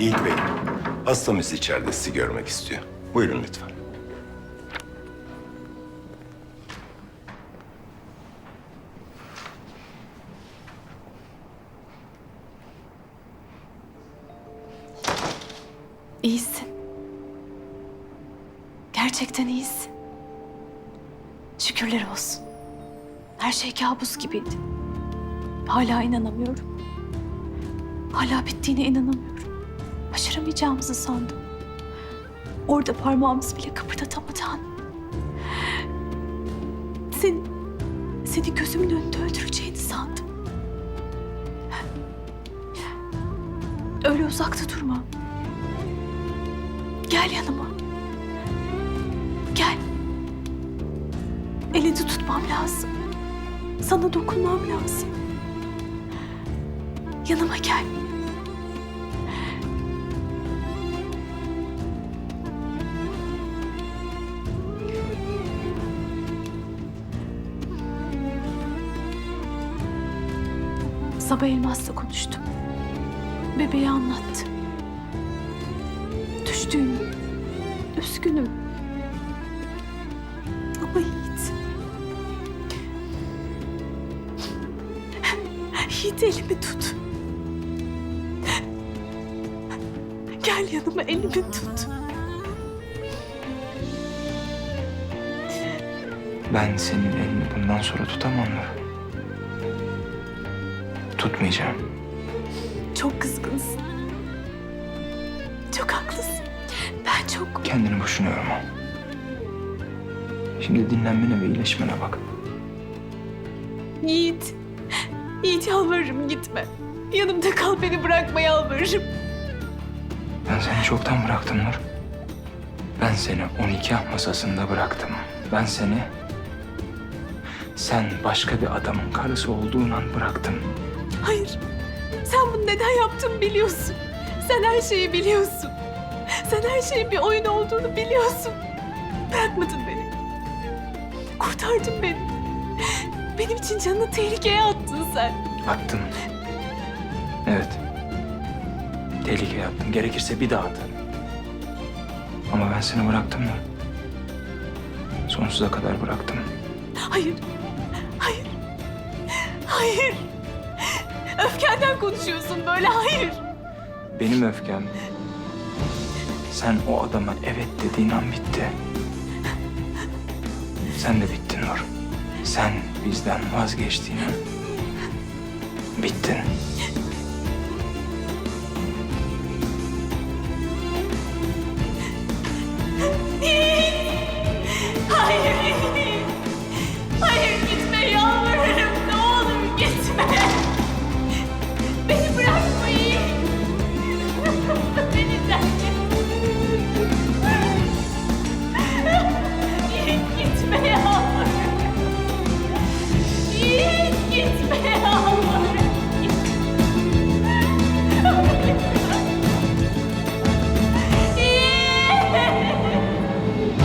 Yiğit Bey, hastamız içeride sizi görmek istiyor. Buyurun lütfen. İyisin. Gerçekten iyisin. Şükürler olsun. Her şey kabus gibiydi. Hala inanamıyorum. Hala bittiğine inanamıyorum. Başaramayacağımızı sandım. Orada parmağımız bile kıpırdatamadan. Seni, seni gözümün önünde öldüreceğini sandım. Öyle uzakta durma. Gel yanıma. Gel. Elini tutmam lazım. Sana dokunmam lazım. Yanıma gel. Sabah Elmas'la konuştum. Bebeği anlattı. Düştüğünü, üzgünüm. Ama Yiğit. Yiğit elimi tut. Gel yanıma elimi tut. Ben senin elini bundan sonra tutamam mı? Tutmayacağım. Çok kızgınsın. Çok haklısın. Ben çok... Kendini boşuna yorma. Şimdi dinlenmene ve iyileşmene bak. Yiğit. Yiğit yalvarırım gitme. Yanımda kal beni bırakma yalvarırım. Ben seni çoktan bıraktım Nur. Ben seni 12 masasında bıraktım. Ben seni... Sen başka bir adamın karısı olduğun an bıraktım. Hayır. Sen bunu neden yaptığımı biliyorsun. Sen her şeyi biliyorsun. Sen her şeyin bir oyun olduğunu biliyorsun. Bırakmadın beni. Kurtardın beni. Benim için canını tehlikeye attın sen. Attım. Evet. Tehlikeye attım. Gerekirse bir daha atarım. Ama ben seni bıraktım mı? Sonsuza kadar bıraktım. Hayır. Hayır. Hayır. Öfkenden konuşuyorsun böyle. Hayır. Benim öfkem sen o adama evet dediğin an bitti. Sen de bittin Nur. Sen bizden vazgeçtiğin an bittin. Gitme